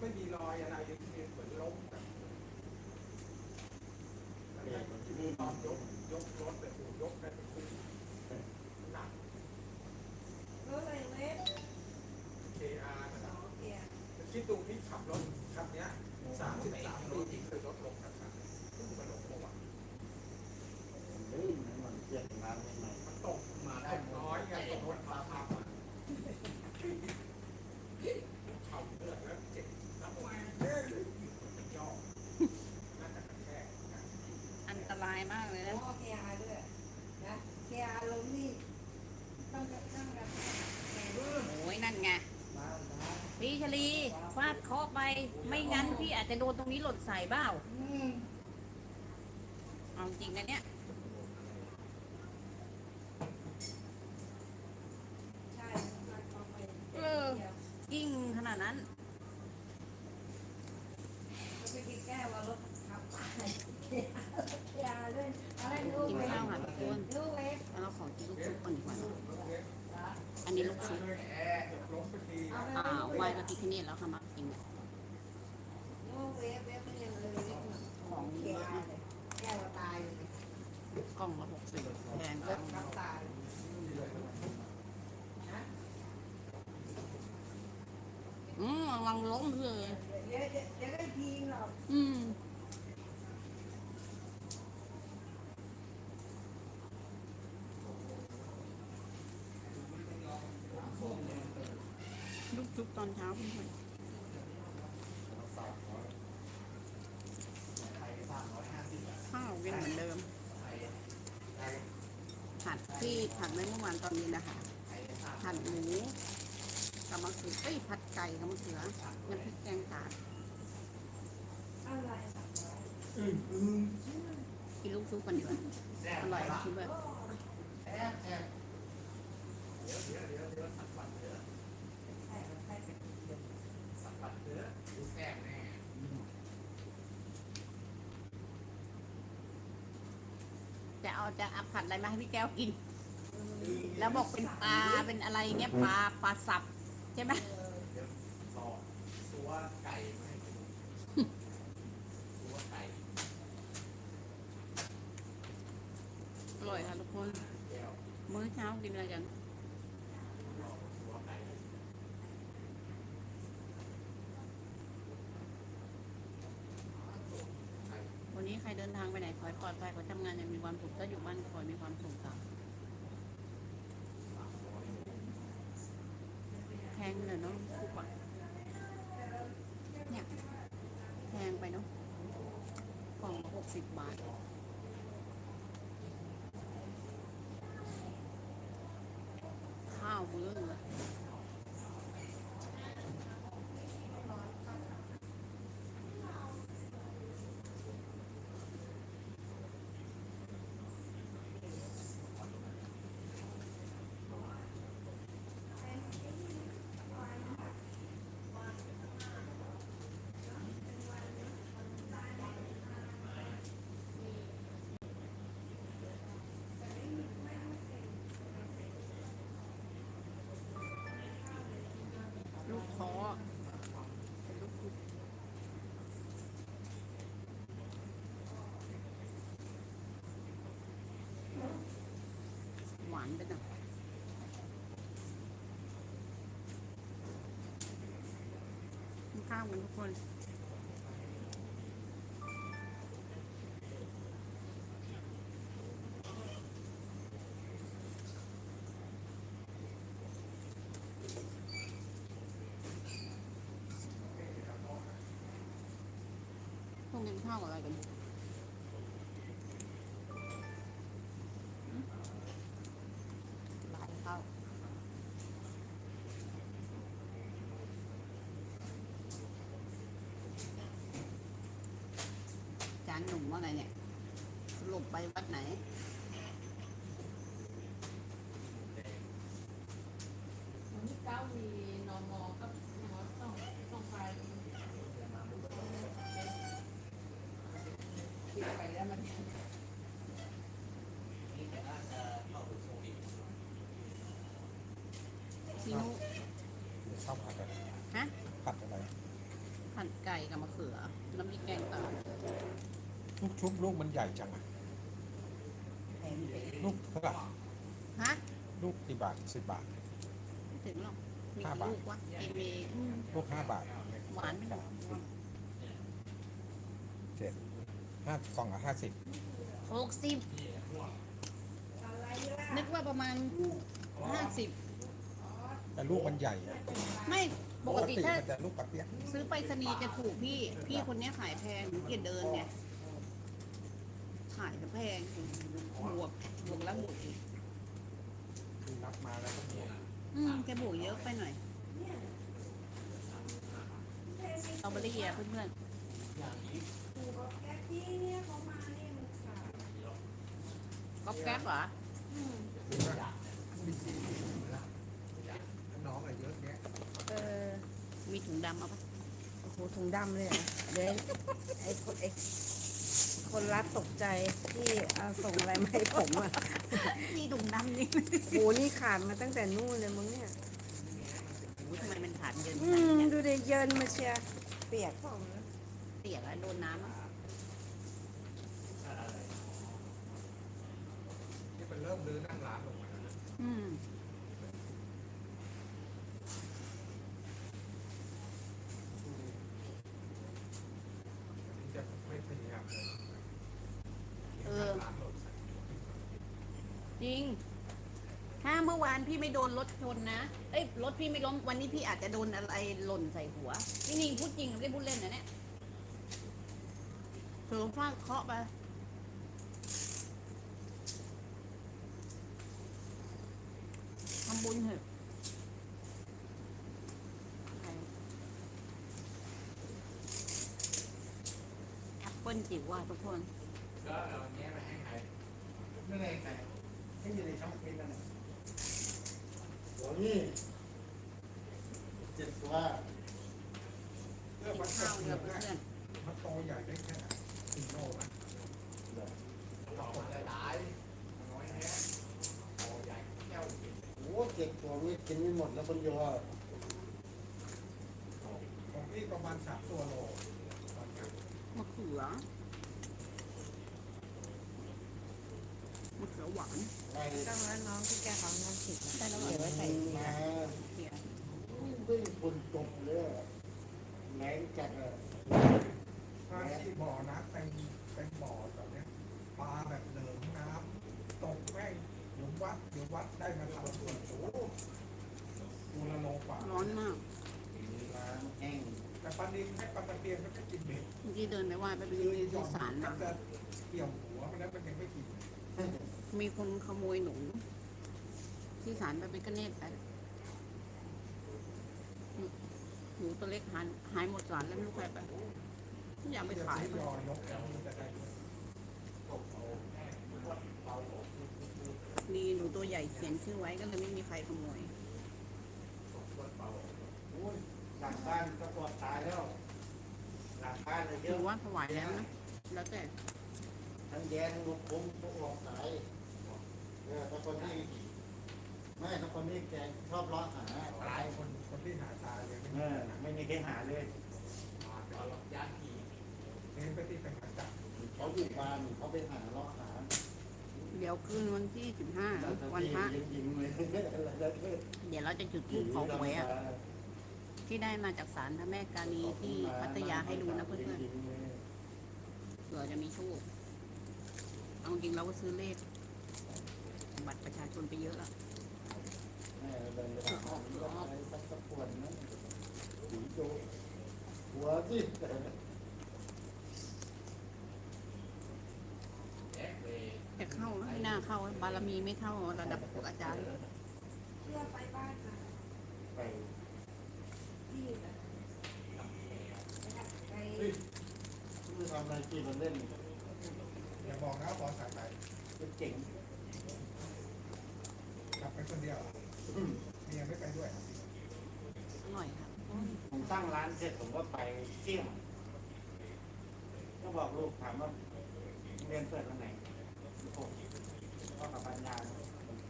ไม่มีรอยอะไรเนี่ยเหมือนล้มแบบนี่ตอนยกยกรถแบบโอ้โหยกกันเป็นคุ้มหนัก รถอะไรเล็ก KR นะค อ๋ รั อบ เกียร์ คิดดูที่ขับรถคันเนี้ยสามสิบสามปีที่เคยรถลงนะครับเพิ่งมาลงเมื่อวาน ลื่นมันเจ็บมาใหม่ มันตกมาได้น้อยไงตกวันฟ้าพับอะเข่าเลือดแล้วเจ็บแล้วแหวกเด้มันย่อน่าจะกระแทกกัน อันตราย มากเลยแล้นะวก็เกียร์ด้วยนะเกียร์ลงนี่ต้องกระตั้งกันแข่งโอ้ยนั่นไงบ้าบ้าพี่ชลีฟาดเคอไป ไม่งั้นพี่อาจจะโดนตรงนี้หล่นใส่เบ้า อืม เอาจริงนะเนี่ย ใช่มันเข้าไป เออ ยิ่งขนาดนั้น เขาไปกินแก้วว่ารถขับไปเกียร์ด้วยอะไรลูก กิน เล็ก ข้าวค่ะทุกคน ลูกเล็ก แล้วเราขอกินลูกชุบก่อนดีกว่าเนอะ รถเล็ก อันนี้ลูกชุบ เลยแอร์ล้มไปที เอา ไปอ่าลูกไหวเล็กก็กินที่นี่แล้วค่ะมากินกเล็กเล็กไม่ยังเลยเล็กหน่อยของเยเกียอะร์นะเลยแก้วตายเลยกล่องละหกสิบแพงจังขับตายนะอืมระวังล้มเลยอืมลูกชุ บตอนเช้าวเพื่อนๆข้ยเหมือนเดิม ผัดที่ผัดไว้เมื่อวานตอนนี้นะคะ ผัดหมูกับมะเขือเอ้ยผัดไก่กับมะเขือน้ำพริกแกงกาดอะไรกินลูกซุปกันดีกว่าอร่อยชุบแบบเดี๋ยวเดี๋ยวเดี๋ยวเดี๋ยวสัตว์ปัดเดี๋ยว ใช่ใช่ สัตว์ปัดเดี๋ยวดูแซ่บแน่ จะเอาจะเอาผัดอะไรมาให้พี่แก้วกิน แล้วบอกเป็นปลาเป็นอะไรเงี้ยปลาปลาสับใช่ไหมเดี๋ยวรอสัวไก่มาให้ดูสัวไก่อร่อยค่ะทุกคนแก้วมื้อเช้ากินอะไรกัน รอสัวไก่ไก่ วันนี้ใครเดินทางไปไหนข อให้ปลอดภัยขอให้ทำงานอย่างมีความสุขถ้าอยู่บ้านก็ขอให้มีความสุขค่ะแพงเลยเนาะทุกวันเนี่ยแพงไปเนาะกล่องหกสิบบาทข้าวมื้อนึงเลย ลูกท้อเป็นลูกชุบหวานไปหน่อยกิน ข้าวกันทุกคนพวกกินข้าวอะไรกัน ไปวัดไหน วันที่เก้ามีนมกับหมต้องต้องไปคิดไปแล้วมันนี่แต่น่าจะเข้าถึงโซนอีกซีนูชอบผัดอะไรฮะผัดอะไร ผัดไก่กับมะเขือ น้ำพริกแกงตาลูกชุบลูกมันใหญ่จังอะ แถมไป ลูกเท่าไหร่ ฮะ ลูกกี่บาทสิบบาท ไม่ถึงหรอก มีห้ากี่บาท ลูกวะเอเมอืมลูกห้าบาทหวานไม่หวานเจ็ดห้ากล่องละห้าสิบหกสิบอะไรล่ะนึกว่าประมาณห้าสิบแต่ลูกมันใหญ่อะไม่ปกติถ้า มันจะลูกปลาเปี๊ยกซื้อไปรษณีย์จะถูกพี่ พี่คนเนี้ยขายแพงหนูเกียจเดินไงขายจะแพงบวกบวกแล้วบวกอีก รับมาแล้วก็มีอืมแกบวกเยอะไปหน่อยเอาไปได้แย่เพื่อนถูกกับแก๊ปที่เนี่ยเขามาเนี่ยมันขาดๆก๊อปแก๊ปเหรออืมน้องอะไรเยอะแยะเออ มีถุงดำเอาปะโอ้โหถุงดำเลยเหรอะเดี๋ยวไอ้คนไอ้ คนรับตกใจที่เอาส่งอะไรมาให้ผมอะมีถุงดำนี่โหนี่ขาดมาตั้งแต่นู่นเลยมึงเนี่ยอุ๊ยทำไมมันขาดเยินขอืนาดมนี้เนี่ยดูเดเยินมาเชียร์เปียกเปล่านะเปียกแล้วโดนน้ำอะที่เป็นเริ่มรื้อนั่งร้านลงมาแล้วนะอืม ที่จะไม่พยายามเลย เออ ร้านหล่นใส่ จริง ถ้าเมื่อวานพี่ไม่โดนรถชนนะ เอ้ยรถพี่ไม่ล้มวันนี้พี่อาจจะโดนอะไรหล่นใส่หัวนี่นิงพูดจริงไม่ได้พูดเล่นนะเนี่ยเสือฟาดเคาะไปทำบุญเถอะแอปเปิลจิ๋วว่ะทุกคนแล้วเอาเนี้ยไปให้ใครไม่ได้ใคร ให้อยู่ในช่องฟิตนั่นแหละโอ้นี่เจ็ดตัวเพื่อกินวัดข้าวเพื่ออะเพื่เพื่อนมันโตใหญ่ได้แค่สี่โลนะต่อมาหลายน้อยแท้โตใหญ่แก้วโอ้เจ็ดตัวนี่กินไม่หมดแล้วคนยอของพี่ประมาณสามตัวโลมะเขือมะ เขือหวานไปต้องแล้วน้องที่แกเขาน้ำผิดได้แล้วเหรอเดี๋ยวไว้ใส่มาเขียไม่ได้คนตกเลยอะแรงจัดอะถ้าที่บ่อน้ำเป็นเป็นบ่อแบบเนี้ยปลาแบบเหลิงน้ำตกแม่งหลุมวัดเดี๋ยววัดได้มาทำส่วนโอ้โหตัวละโลกว่าร้อนมากล้างแห้งแต่ปลาดิงให้ปลากระเทียมก็จะกินเบ็ดเมื่อกี้เดินไปไหว้ไปดูคือที่ยอมศาลมัมานจะเกี่ยวหัวมันแล้วมันยังไม่กิน มีคนขโมยหนูที่ศาลไปเป็นกระเนตไปหนูตัวเล็กหายหายหมดศาลแล้วไม่รู้ใครไปอยากไปขายยอยกแล้วมันจะได้มีหนูตัวใหญ่เขียนชื่อไว้ก็เลยไม่มีใครขโมยโอ้ยหลังบ้านก็ปลอดตายแล้ว หลังบ้านเลยเยหรือะอว่าถวายแล้วนะ แล้วแต่ ทั้งแยงลูกคุ้มพวกออกสายเออถ้าคนที่ไม่ถ้าคนที่แกชอบล้อหาตาตายยคนคนที่หาตายเลยเออไม่มีใครหาเลยญาติเน้นไปที่เป็นประจักษ์เขาอยู่บ้านเขาไปหาล้อหาเดี๋ยวคืนวันที่สิบห้าวันพระยิงยิงๆเลยเดี๋ยวเราจะจุดธูปขอหวยอะที่ได้มาจากศาลพระแม่กาลีที่พัทยาให้ดูนะเพื่อนๆเผื่อจะมีโชค เอาจริงเราก็ซื้อเลข บัตรประชาชนไปเยอะแล้วแม่เดินไปหาห้องก็ไปสักสักปวดนะสีโจหัวสิแต่เข้าไม่น่าเข้าบารมีไม่เท่าระดับพวกอาจารย์เพื่อไปบ้านมาไปที่ไปไม่ทำอะไรกินมันเล่น อย่าบอกนะบอสายไปก็เจ๋งกลับไปคนเดียวเมียไม่ไปด้วยอร่อยครับผมตั้งร้านเสร็จผมก็ไปเที่ยงก็บอกลูกถามว่าเรียนเปิดวันไหนผมก็กับปัญญา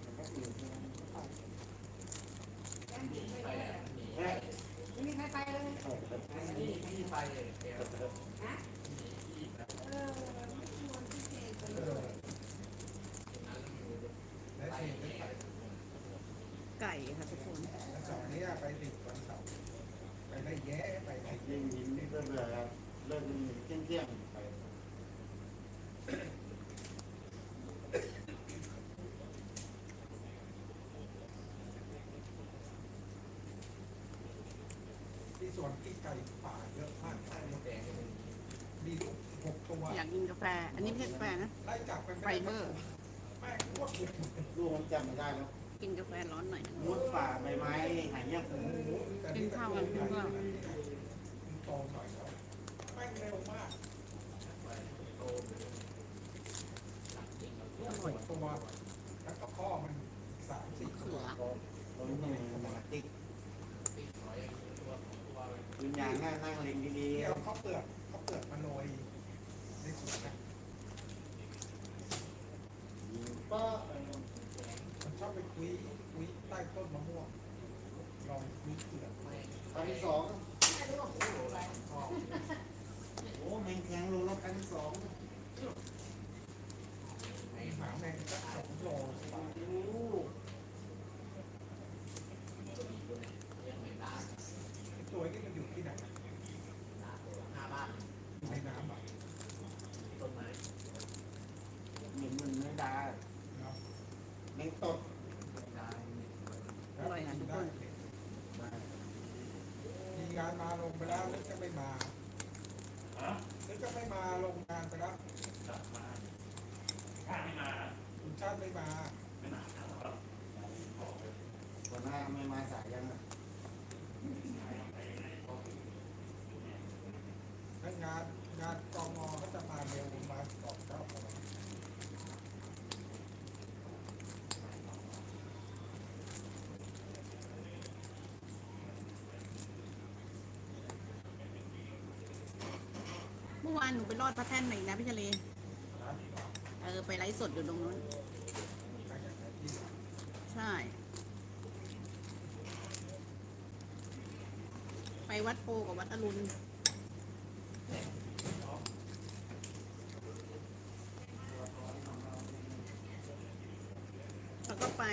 ผมก็อยู่ที่นั่นไปแก้มผิดไปเลยไม่มีใครไปเลยเปิดที่ที่ไปเออ และเชนไม่ไก่ค่ะทุกคนวันเสาร์นี้ไปติดวันเสาร์ไปได้แย่ไปได้ยิ่งยิ้มนี่ก็เบื่อครับเลิกยิ้มเที่ยงเที่ยงไปที่สวนกินไก่ป่าเยอะมากไก่มดแดงมีหก ตัวอยากกินกาแฟ อันนี้ไม่ใช่กาแฟนะไล่จับกันไฟเบอร์ แม่งโคตรเยอะลูกผมจำไม่ได้แล้วกินกาแฟร้อนหน่อยนะมุดป่าใบไม้หายเงียบโอ้โหแต่กินข้าวกันกินข้าวมันโตหน่อยแล้วแม่งเร็วมากอร่อยตัวแล้วก็พ่อมันสามสี่เขือล้มลงมาติ๊กวิญญาณนั่งนั่งเล็งดีเดี๋ยวเขาเปลือกเขาเปลือกมาโรย ป้าชอบไปคุยคุยใต้ต้นมะม่วงลองคุยเปลือกแม่ง ครั้งที่สอง พ่อ โอ้แมงแข็งลงแล้วครั้งที่สอง หมาแม่งสักสองโลกว่า โอ้ ตัวนี้มันอยู่ที่ไหนอยู่ในน้ำอะ เหม็นเหมันแมงดา เนาะ แมงตด อร่อยค่ะทุกคน มีงานมาลงไปแล้วนึกจะไม่มานึกจะไม่มาลงงานไปแล้วคุณชาติไม่มา วันหน้าไม่มาสายยังอะ ถ้างานงานกองอก็จะมาเร็วมาก่อนเจ้าของ เมื่อวานหนูไปรอดพระแท่นมาอีกนะพี่ทะเลเออไปไลฟ์สดอยู่ตรงนู้น ใช่ ไปวัดโพกับวัดอรุณแล้วก็ไป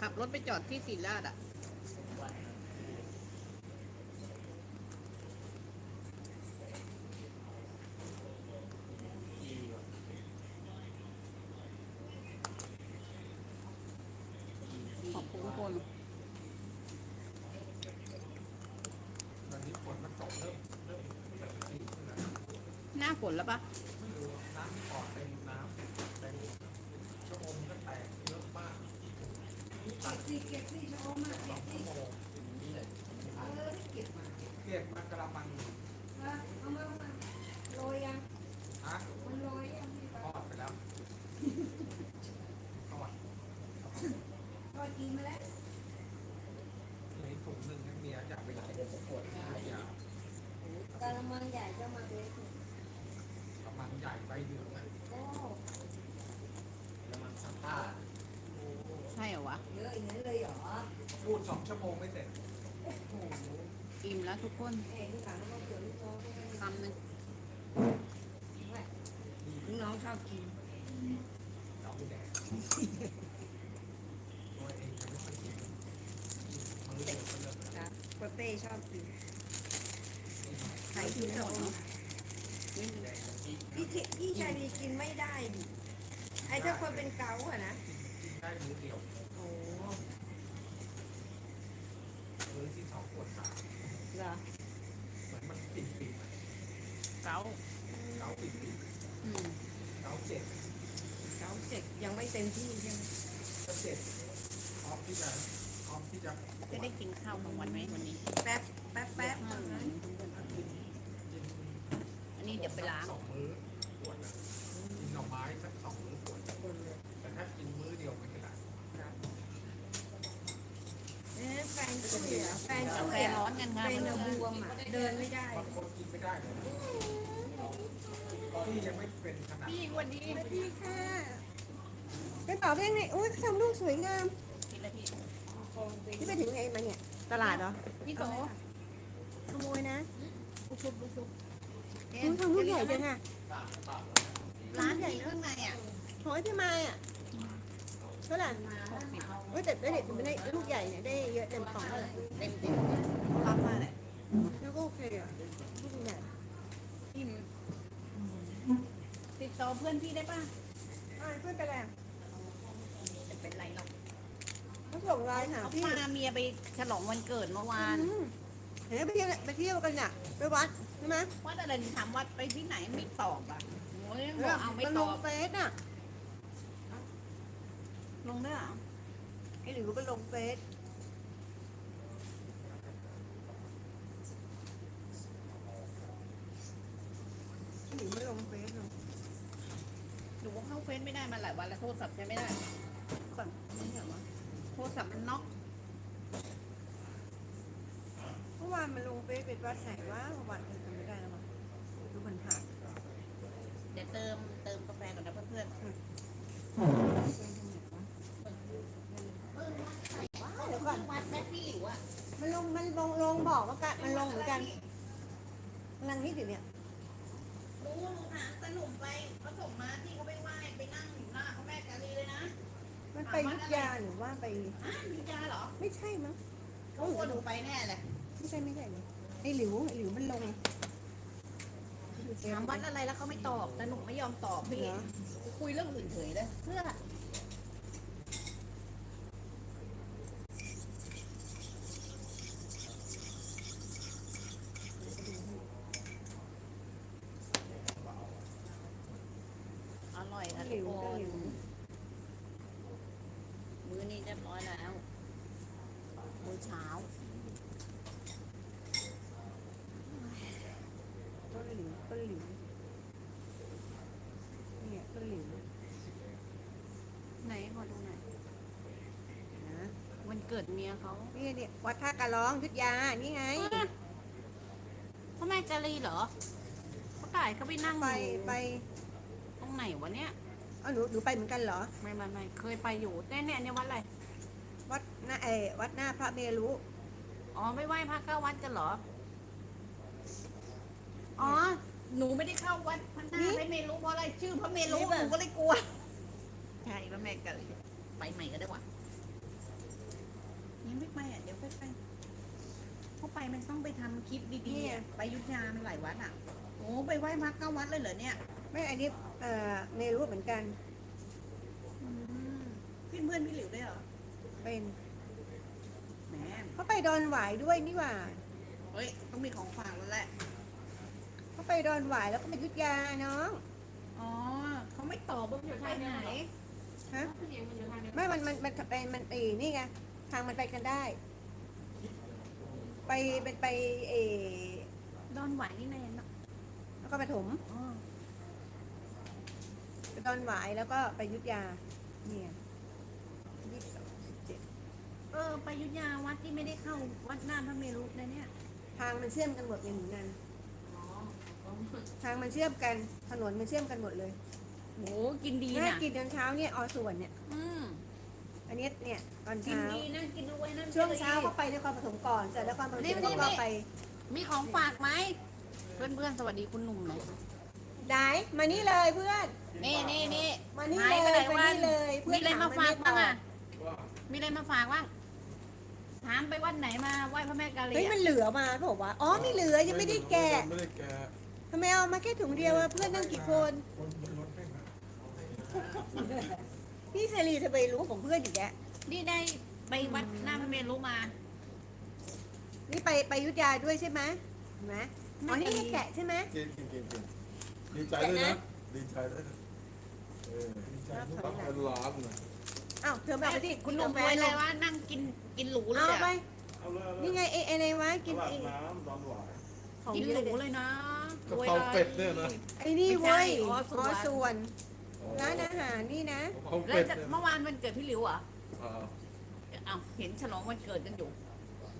ขับรถไปจอดที่ศรีราชอะ ขอบคุณทุกคน ตอนนี้ฝนมันตกเริ่มเริ่มแบบสีขึ้นแคนหน้าฝนแล้วปะ ไม่รู้น้ำปอดเต็มน้ำเต็มชะอมก็แตกเยอะมาก เก็บสิเก็บสิชมอะ สองชั่วโมง เออเก็บมา เก็บมากระมัง เอามาเอามาโรยยัง ฮะ มันโรยยัง ทอดไปแล้วทอด ทอด กินมาแล้วเหลือถุงหนึ่งให้เมียอยากไปไหนเดี๋ยวจะปวดขาอยากกะละมังใหญ่ก็มาเล็กกระมังใหญ่ใบเหลืองอะโอ้กระมังซักผ้าใช่เหรอวะเยอะอย่างนั้นเลยเหรอพูดสองชั่วโมงไม่เสร็จโอ้โหอิ่มแล้วทุกคนเอ้ยที่หลังก็เกิดลูกน้องคำหนึ่งลูกน้องชอบกิน เราไม่แดกตัวเองจะไม่ค่อยกินมือเดียวก็เลิกแล้ว นะโปเต้ชอบกินใครกินไม่หมดเนาะนี่แดกกับกินพี่เทพี่ชายดีกินไม่ได้ดิไอ้ถ้าคนเป็นเกาต์อะนะกินได้มือเดียวโอ้มือที่สองปวดขาเหรอเหมือนมันปิดปิดเกาเกาปิดปิดอืมเกาเจ็บเกาต์เจ็ดยังไม่เต็มที่ใช่ไหมก็เจ็บพร้อมที่จะพร้อมที่จะ จะได้กินข้าวกลางวันไหมวันนี้ แป๊บแป๊บแป๊บอืมอันนี้เดี๋ยวไปล้าง สองมื้อปวดนะกินหน่อไม้สักสองมื้อปวดแต่ถ้ากินมื้อเดียวไม่เป็นไรเอ๊ะแฟนตุ้ยอะแฟนกาตุ้แฟยอะร้อนกันครับเป็นอะบวมอะเดินไม่ได้บางคนกินไม่ได้เลยพี่ยังไม่เป็นขนาดพี่วันนี้สวัสดีค่ะไปเป่าได้ไงอุ้ยทำลูกสวยงามกินแล้วพี่ ที่ไปถึงไงมาเนี่ย ตลาดเหรอพี่โตขโมยนะเลูกชุบลูกชุบเจดูนทำลูกใหญ่จังอะร้านใหญ่ข้างในอะหอยพี่ไม้อะเท่าไหร่หกสิบเฮ้ยแต่ได้เด็ดมันได้ลูกใหญ่เนี่ยได้เยอะเต็มกล่องเท่าไหร่เต็มเต็มเขารับมาแหละแล้วก็โอเคอะลูกใหญ่อิ่มติดต่อเพื่อนพี่ได้ป่ะอ่าเพื่อนไปแล้วจะเป็นไรหรอก เขาส่งไลน์หาเขาพี่พาเมียไปฉลองวันเกิดเมื่อวาน อืมเห็นไหมไปเที่ยวไปเที่ยวกันอะไปวัดใช่ไหมว่าแต่เราถามว่าไปที่ไหนไม่ตอบอะโอ้ยเอบอกอเอาไม่มันตลองบ เฟซอะลงด้วยเหรอไอ้หลิวก็ลงเฟซไอ้หลิวไม่ลงเฟซหรอกหนูเข้าเฟซไม่ได้มาหลายวันแล้วโทรศัพท์ใช้ไม่ได้ก่อนไม่เหรอวะ โทรศัพท์มันน็อกเมื่อวานมันลงเฟซเป็นวัดไหนวะวัดมันจำไม่ได้แล้ววะดูมันผ่านเดี๋ยวเติมเติมกาแฟก่อนนะเพื่อนๆเดี๋ยวก่อนวัดแม่พี่หลิวอะมันลงมันลงลงบอกว่ากันมันลงเหมือนกันกำลังนิดอยู่เนี่ยรู้รู้ถามสนุกไป มันไปยุทธยาหรือว่าไป อ้าวมีจาเหรอไม่ใช่มั้งเขาควรหนูไปแน่เลยไม่ใช่ไม่ใช่เลยไอ้หลิวไอ้หลิวมันลงถามวัดอะไรแล้วเขาไม่ตอบแต่หนูไม่ยอมตอบพี่ เหรอคุยเรื่องอื่นเฉยเลยเพื่ออร่อยค่ะหทุลิกวคก็น หลิวมื้ อนี้เรียบร้อยแล้วมื้อเช้าก็หลิวก็หลิวเนี่ยก็หลิวไหนขอดูหน่อยนะวันเกิดเมียเขานี่เนี่ยวัดท่ากะร้องยุทธยา นี่ไงพ่อแม่กะลีเหรอเขาต่ายเขาไปนั่งไปอยู่ไปตรงไหนวะเนี่ย เอาหนูหนูไปเหมือนกันเหรอ ไม่ไม่ไม่เคยไปอยู่แน่แน่เนี่ยวัดอะไร วัดหน้าเออวัดหน้าพระเมรุ อ๋อไม่ไหว้พระเข้าวัดกันเหรอ อ๋อ หนูไม่ได้เข้าวัดพระนาพระเมรุเพราะอะไรชื่อพระเมรุหนูก็เลยกลัว ใช่พระแม่กะลีไปใหม่ก็ได้วะยังไม่ไปอะเดี๋ยวค่อยไปเพราะไปมันต้องไปทำคลิปดีๆอะไปอยุทธยามันหลายวัดอะโอ้ไปไหว้พระเข้าวัดเลยเหรอเนี่ย ไม่อันนี้เอ่อเมรุเหมือนกันอืมเพื่อนเพื่อนพี่หลิวด้วยเหรอเป็นแหมเขาไปดอนหวายด้วยนี่หว่าเฮ้ยต้องมีของฝากแล้วแหละเขาไปดอนหวายแล้วก็ไปยุทธยาน้องอ๋อเขาไม่ตอบว่าอยู่ทางไหนฮะเสียงมันอยู่ทางเดียวไม่มันมันมันไปมันตีนี่ไงทางมันไปกันได้ ไปเป็นไปเออดอนไหวนี่แน่เนอะแล้วก็ไปถมอ๋อไป ดอนหวายแล้วก็ไปยุทธยา เนี่ยยี่สิบสองสิบเจ็ดเออไปอยุธยาวัดที่ไม่ได้เข้าวัดหน้าพระเมรุนะเนี่ยทางมันเชื่อมกันหมดเลยเหมือนกันอ๋อทางมันเชื่อมกันถนนมันเชื่อมกันหมดเลยโหกินดีน่านะกินตอนเช้าเนี่ยอส่วนเนี่ย อืมอันนี้เนี่ยตอนกินเช้า ดีนะกินรวยนะช่วงเช้าก็ไปนครปฐมก่อนเสร็จแล้วนครปฐมแล้วก็ไป มีของฝากไหมเพื่อนเพื่อนๆสวัสดีคุณหนุ่มหน่อย ได้มานี่เลยเพื่อน นี่นี่นี่มานี่หายเลไปยไหนมาวันนี่เลยเพื่มีอนอะไรมาฝากถบ้างไอะ มีอะไรมาฝากบ้างถามไปวัดไหนมาไหว้พระแม่กาลีเฮ้ยอะมันเหลือมาบอกว่าอ๋อไม่เหลือยังไม่ได้แกะไม่ได้แกะทำไมเอามาแค่ถุงเดียวอะเพื่อนนั่งกี่คนคนบนรถไม่มาพี่เซรีจะไปรู้ของเพื่อนอีกแกนี่ได้ไปวัดหน้าพระเมรุมา นี่ไปไปอยุทธยาด้วยใช่ไหมเห็นไหมอ๋อนี่ให้แกะใช่ไหมกินกินกินกิน ดีใจด้วยนะ ดีใจด้วยนะเออดีใจครับทุกรับเป็นล้านนะอ้าวเธอมาเอาไปที่คุณหนุ่มกาแฟรวยลเลยงว่านั่งกินกินหรูเลเอายไป อะเอาเลยนี่ไงเออะไรวะกินตลาไอ้ดน้ำดอนหวายของกินเยหอะรูเลยเลยนะกะเพราเป็ดเนี่ยนะไอ้นี่ไม่ใช่เว้ยอ๋อส่อ๋วนอส่วน ร้านอาหารนี่นะ กะเพราแล้วเป็ดจะเนี่ยเมื่อวานวันเกิดพี่หลิวเหรอะอ่าอ้าวเห็นฉลองวันเกิดกันอยู่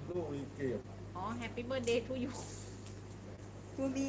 ลูกมีเกียบอ๋อแฮปปี้เบิร์ดเดย์ทูยู กูมี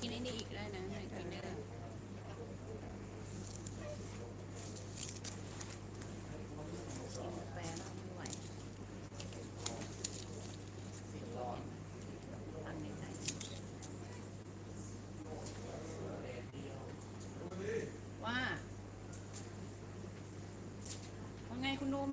กินไอ้นี่อีกได้นะในกินได้อร์กินกาแฟแล้วไม่ไหวตั้งในใจว่า ว่าไงคุณนุ่ม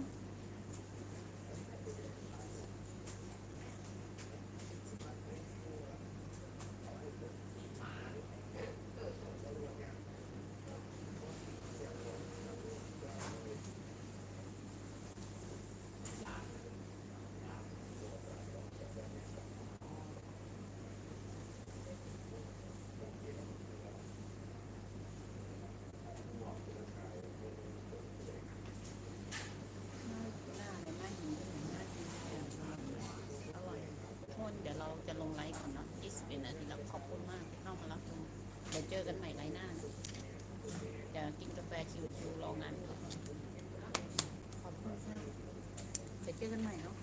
หน้าเลยน่าหิวน่ากินอร่อยทุกคนเดี๋ยวเราจะลงไลฟ์ก่อนเนาะ21นาทีแล้วขอบคุณมากที่เข้ามารับชมเดี๋ยวเจอกันใหม่ไลฟ์หน้านะจะกินกาแฟชิวๆรองานก่อนขอบคุณค่ะเดี๋ยวเจอกันใหม่เนาะ